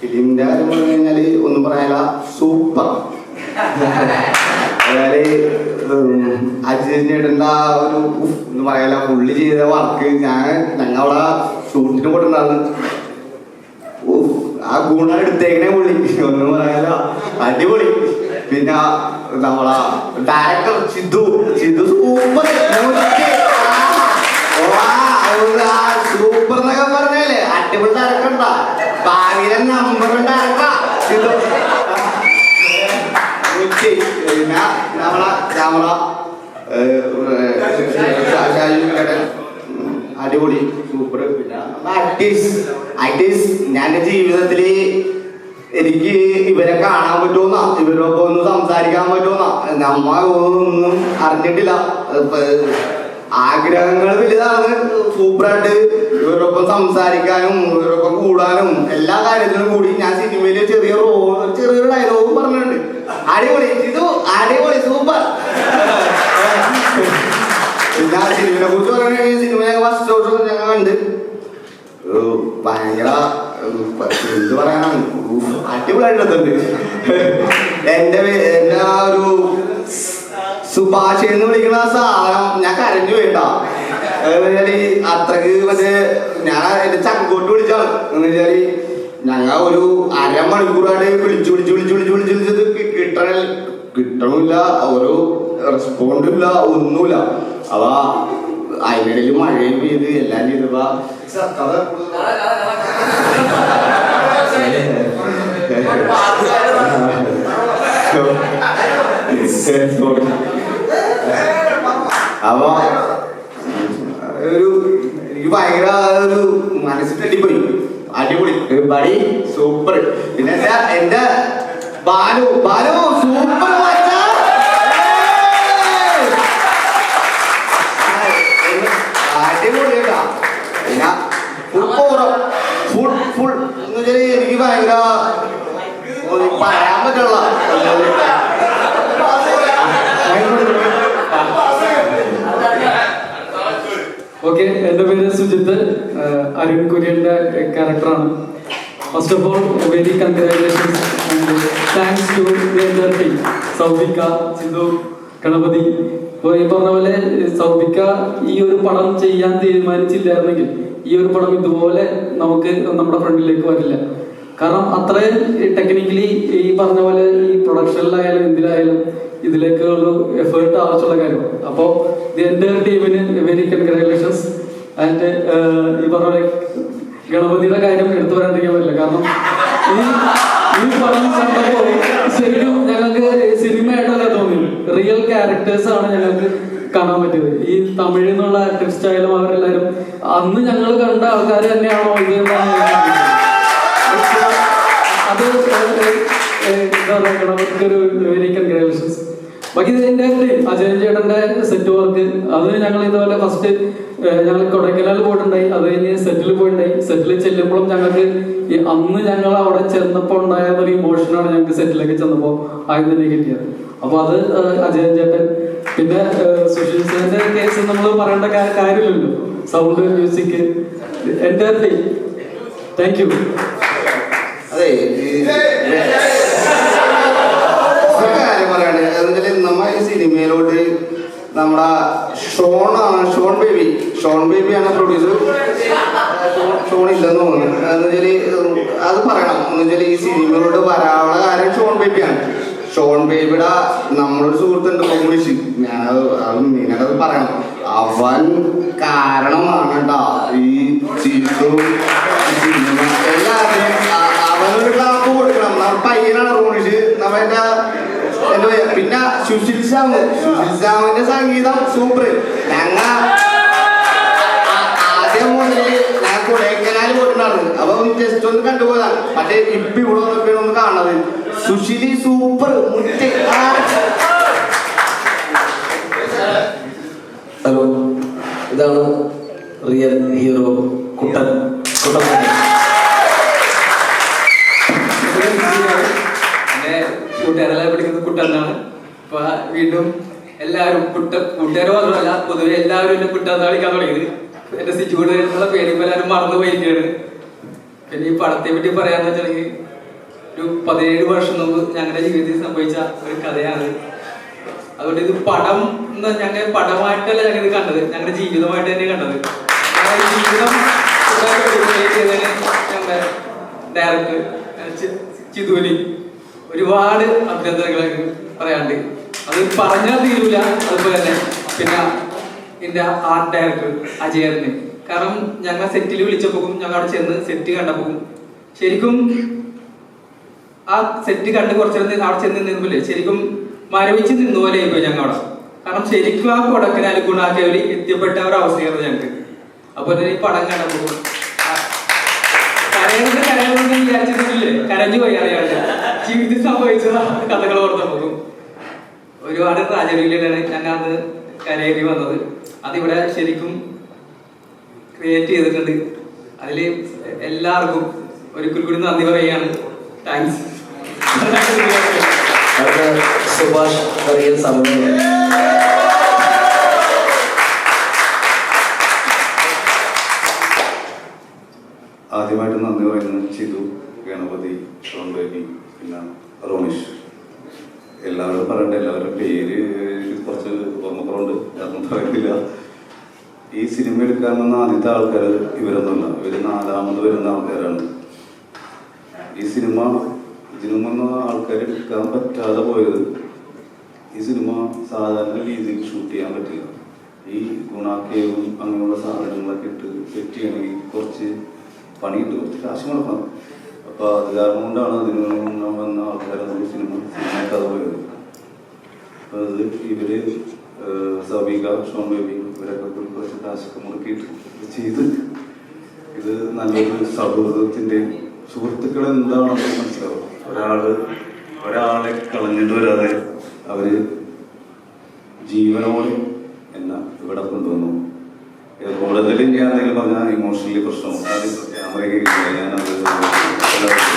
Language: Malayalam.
ഫിലിമിന്റെ കാര്യം പറഞ്ഞു കഴിഞ്ഞാൽ ഒന്നും പറയാനില്ല. സൂപ്പർ. അതായത് അജിത് ആ ഒരു എന്ന് പറയാനില്ല. പുള്ളി ചെയ്ത വർക്ക് ഞാൻ ഞങ്ങളവിടെ ഷൂട്ടിന് ഉഫ്, ആ ഗുണം എടുത്തേക്കണേ പുള്ളി. ഒന്നും പറയാനില്ല. അടിപൊളി. പിന്നെ നമ്മളാ ഡയറക്ടർ ചിദു ചിദു സൂപ്പർ എന്നൊക്കെ പറഞ്ഞല്ലേ അടിപൊളി ഡയറക്ടർ ഉണ്ടാ ഭാവിയിലെ നമ്പർ ഡയറക്ടർ ചിതു ഉച്ചി. പിന്നെ നമ്മളെ അടിപൊളി സൂപ്പർ പിന്നെ ആർട്ടിസ്റ്റ് ആർട്ടിസ്റ്റ് ഞാൻ എന്റെ ജീവിതത്തിൽ എനിക്ക് ഇവരെ കാണാൻ പറ്റുമെന്ന ഇവരൊക്കെ ഒന്ന് സംസാരിക്കാൻ പറ്റുമെന്ന നമ്മ ഒന്നും അറിഞ്ഞിട്ടില്ല. ആഗ്രഹങ്ങൾ വലുതാണ്. സൂപ്പറായിട്ട് ഇവരൊപ്പം സംസാരിക്കാനും ഇവരൊപ്പം കൂടാനും എല്ലാ കാര്യത്തിലും കൂടി ഞാൻ സിനിമയിൽ ചെറിയ റോ ചെറിയ ഡയലോഗും പറഞ്ഞിട്ടുണ്ട്. അടിപൊളി ഇത് അടിപൊളി സൂപ്പർ സിനിമയെ കുറിച്ച് പറയുകയാണെങ്കിൽ സിനിമ ഫസ്റ്റ് ഷോട്ട് ഞങ്ങൾ കണ്ട്. ഭയങ്കര എന്ത് പറയാനാണ്? അടിപൊളിയായിട്ടുണ്ട്. എന്റെ എന്റെ ആ ഒരു സുഭാഷ് എന്ന് വിളിക്കുന്ന സാധനം ഞാൻ കരഞ്ഞു വേണ്ട അത്രയ്ക്ക് മറ്റേ ഞാൻ എന്റെ ചങ്കോട്ട് വിളിച്ചാണ് എന്ന് വെച്ചാൽ ഞങ്ങൾ ഒരു അരമണിക്കൂറായിട്ട് വിളിച്ചു വിളിച്ചു വിളിച്ചു വിളിച്ചു വിളിച്ചു വിളിച്ചത് കിട്ടണ കിട്ടണില്ല ഒരു റെസ്പോണ്ടില്ല ഒന്നുമില്ല. അപ്പൊ അതിനിടയിൽ മഴയും പെയ്ത് എല്ലാം ചെയ്തപ്പോ കഥ അപ്പൊ ഒരു എനിക്ക് ഭയങ്കര ഒരു മനസ്സിൽ തട്ടിപ്പോയി അടിപൊളി ഒരു സൂപ്പർ. പിന്നെ എന്റെ ബാലു ബാലു സൂപ്പർ അടിപൊളി കേട്ടാ പിന്നെ ഫുൾ പവർ ഫുൾ ഫുൾ എന്ന് വെച്ചാൽ എനിക്ക് ഭയങ്കര ഒരു പറയാൻ പറ്റുള്ള ഓക്കെ എന്റെ പേര് സുജിത്ത് ആഹ് അരുൺ കുര്യന്റെ ക്യാരക്ടറാണ് first of all very congratulations and thanks to the team സൗബിക്ക Sindhu Ganapathi ഇപ്പോൾ ഈ പറഞ്ഞ പോലെ സൗബിക്ക ഈ ഒരു പടം ചെയ്യാൻ തീരുമാനിച്ചില്ലായിരുന്നെങ്കിൽ ഈ ഒരു പടം ഇതുപോലെ നമുക്ക് നമ്മുടെ ഫ്രണ്ടിലേക്ക് വരില്ല. കാരണം അത്രയും ടെക്നിക്കലി ഈ പറഞ്ഞ പോലെ ഈ പ്രൊഡക്ഷനിലായാലും എന്തിലായാലും ഇതിലേക്ക് ഒരു എഫേർട്ട് ആവശ്യമുള്ള കാര്യമാണ് അപ്പോൾ എന്റെ ടീമിന് വെരി കൺഗ്രാറ്റുലേഷൻസ് ആൻഡ് ഈ പറഞ്ഞ പോലെ ഗണപതിയുടെ കാര്യം എടുത്തു വരാണ്ടിരിക്കാൻ പറ്റില്ല. കാരണം ഈ പടം കണ്ടപ്പോൾ ശരിക്കും ഞങ്ങൾക്ക് സിനിമയായിട്ടല്ല തോന്നി റിയൽ ക്യാരക്ടേഴ്സ് ആണ് ഞങ്ങൾക്ക് കാണാൻ പറ്റിയത്. ഈ തമിഴിൽ നിന്നുള്ള ആർട്ടിസ്റ്റ് അവരെല്ലാരും അന്ന് ഞങ്ങൾ കണ്ട ആൾക്കാർ തന്നെയാണോ ഇത് ബാക്കി ഇതിന്റെ അജയൻ ചേട്ടന്റെ സെറ്റ് വർക്ക് അത് ഞങ്ങൾ ഇതുപോലെ ഫസ്റ്റ് ഞങ്ങൾ കൊടൈക്കനാൽ പോയിട്ടുണ്ടായി. അത് കഴിഞ്ഞ് സെറ്റിൽ പോയിട്ടുണ്ടായി. സെറ്റിൽ ചെല്ലുമ്പോഴും ഞങ്ങൾക്ക് ഈ അന്ന് ഞങ്ങൾ അവിടെ ചെന്നപ്പോൾ ഉണ്ടായ ഒരു ഇമോഷനാണ് ഞങ്ങൾക്ക് സെറ്റിലേക്ക് ചെന്നപ്പോൾ ആദ്യം തന്നെ കിട്ടിയത്. അപ്പൊ അത് അജയൻ ചേട്ടൻ. പിന്നെ സുശീൽ സാറിന്റെ കേസ് നമ്മൾ പറയേണ്ട കാര്യമില്ലല്ലോ. സൗണ്ട് മ്യൂസിക് എന്റെ താങ്ക് യു അതെ എന്നുവെച്ചാൽ നമ്മ സിനിമയിലോട്ട് നമ്മുടെ ഷോണാണ് ഷോൺ ബേബി. ഷോൺ ബേബിയാണ് പ്രൊഡ്യൂസർ ഷോൺ ഇല്ലെന്ന് തോന്നുന്നു. എന്ന് അത് പറയണം. എന്ന് വെച്ചാൽ ഈ സിനിമയിലോട്ട് വരാനുള്ള കാര്യം ഷോൺ ബേബിയാണ്. ഷോൺ ബേബിയുടെ നമ്മളൊരു സുഹൃത്തുണ്ട് കോമഡിഷ് ഞാൻ അത് പറയണം. അവൻ കാരണമാണ് കേട്ടോ ഈ ചീത്തു സുശീൽ ശ്യാമ് സുശീൽ ശ്യാമിന്റെ സംഗീതം സൂപ്പർ ഞങ്ങ ആദ്യം മുതൽ ഞാൻ കൊടൈക്കനാൽ പോയിട്ടുണ്ടായിരുന്നു അപ്പൊ ജസ്റ്റ് ഒന്ന് കണ്ടുപോയതാണ് പക്ഷെ ഇപ്പൊ ഇവിടെ വന്നപ്പോഴാണ് ഒന്ന് കാണുന്നത്. സുശീലി സൂപ്പർ മുറ്റ്. ഹലോ ഇതാണ് റിയൽ ഹീറോ കുട്ടൻ കുട്ടൻ കൂട്ടുകാരെല്ലാം പഠിക്കുന്നത് കുട്ടെന്നാണ് അപ്പൊ വീണ്ടും എല്ലാവരും കുട്ട കൂട്ടുകാർ മാത്രമല്ല പൊതുവെ എല്ലാവരും എന്നെ കുട്ടാന്താളിക്കാൻ തുടങ്ങിയത്. എന്റെ സിറ്റുകൂടെ പേര് പേരും എല്ലാവരും മറന്നു പോയിരിക്കുകയാണ്. പിന്നെ ഈ പടത്തെ പറ്റി പറയാന്ന് വെച്ചിട്ടുണ്ടെങ്കിൽ ഒരു പതിനേഴ് വർഷം മുമ്പ് ഞങ്ങളുടെ ജീവിതത്തിൽ സംഭവിച്ച ഒരു കഥയാണ്. അതുകൊണ്ട് ഇത് പടം എന്ന് ഞങ്ങൾ പടമായിട്ടല്ല ഞങ്ങൾ ഇത് കണ്ടത്. ഞങ്ങളുടെ ജീവിതമായിട്ട് തന്നെ കണ്ടത്. ഡയറക്ടർ ചിതുവിന് ഒരുപാട് അഭിനന്ദനങ്ങൾ പറയാണ്ട് അത് പറഞ്ഞാൽ തീരൂല. അതുപോലെ തന്നെ പിന്നെ എന്റെ ആർട്ട് ഡയറക്ടർ അജയറിന്. കാരണം ഞങ്ങൾ സെറ്റിൽ വിളിച്ചപ്പോൾ ഞങ്ങൾ അവിടെ ചെന്ന് സെറ്റ് കണ്ടപ്പോൾ ശരിക്കും ആ സെറ്റ് കണ്ട് കുറച്ചു നേരം അവിടെ ചെന്ന് നിന്നില്ലേ ശരിക്കും മരവിച്ച് നിന്ന പോലെ ആയിപ്പോയി ഞങ്ങൾ അവിടെ കാരണം ശരിക്കും ആ കൊടക്കനാൽ ഗുണാക്കേവലി എത്തിപ്പെട്ട ഒരു അവസ്ഥയായിരുന്നു ഞങ്ങൾക്ക്. അപ്പോൾ ഈ പടം കണ്ടപ്പോൾ കരയുന്നത് കരയുന്നത് വിചാരിച്ചിട്ടില്ലേ? കരഞ്ഞു പോയി അറിയാണ്ട് ജീവിതത്തിൽ സംഭവിച്ച കഥകൾ ഓർത്തപ്പോൾ ഒരുപാട് ട്രാജഡിയിലാണ് ഞങ്ങൾ അന്ന് കരയേറി വന്നത്. അതിവിടെ ശരിക്കും ക്രിയേറ്റ് ചെയ്തിട്ടുണ്ട്. അതിൽ എല്ലാവർക്കും ഒരിക്കൽ കൂടി നന്ദി പറയുകയാണ്. താങ്ക്സ് സുഭാഷ് സമയം. ആദ്യമായിട്ട് നന്ദി പറയുന്നത് ചിതു ഗണപതി ഷോൺ ബേബി പിന്നെ റോണിഷ്. എല്ലാവരും പറയണ്ട എല്ലാവരുടെ പേര് കുറച്ച് ഓർമ്മക്കുറവുണ്ട് കാരണം പറയുന്നില്ല. ഈ സിനിമ എടുക്കാൻ വന്ന ആദ്യത്തെ ആൾക്കാർ ഇവരൊന്നുമല്ല. ഇവർ നാലാമത് വരുന്ന ആൾക്കാരാണ്. ഈ സിനിമ ഇതിനു വന്ന ആൾക്കാർ എടുക്കാൻ പറ്റാതെ പോയത് ഈ സിനിമ സാധാരണ രീതിയിൽ ഷൂട്ട് ചെയ്യാൻ പറ്റില്ല. ഈ ഗുണാക്കേവും അങ്ങനെയുള്ള സാധനങ്ങളൊക്കെ ഇട്ട് സെറ്റ് ചെയ്യണമെങ്കിൽ കുറച്ച് പണിയുണ്ട്. കുറച്ച് കാശ് മുടക്കണം. അപ്പോൾ അത് കാരണം കൊണ്ടാണ് അതിന് മുന്നേ വന്ന ആൾക്കാരൊന്നും സിനിമ സിനിമയ്ക്കത് പോയത് അപ്പോൾ അത് ഇവർ സബീക ഷോൺ ബേബി ഇവരൊക്കെ കുറച്ച് കാശൊക്കെ മുടക്കിയിട്ട് ഇത് ചെയ്ത് ഇത് നല്ലൊരു സൗഹൃദത്തിന്റെയും സുഹൃത്തുക്കൾ എന്താണെന്ന് മനസ്സിലാവും. ഒരാൾ ഒരാളെ കളഞ്ഞിട്ട് വരാതെ അവർ ജീവനോടെ എന്നെ ഇവിടെ കൊണ്ടുവന്നു. കൂടുതൽ ഞാൻ എന്തെങ്കിലും പറഞ്ഞാൽ ഇമോഷണലി പ്രശ്നം അത് ക്യാമറയ്ക്ക് ഞാനത് എല്ലാവർക്കും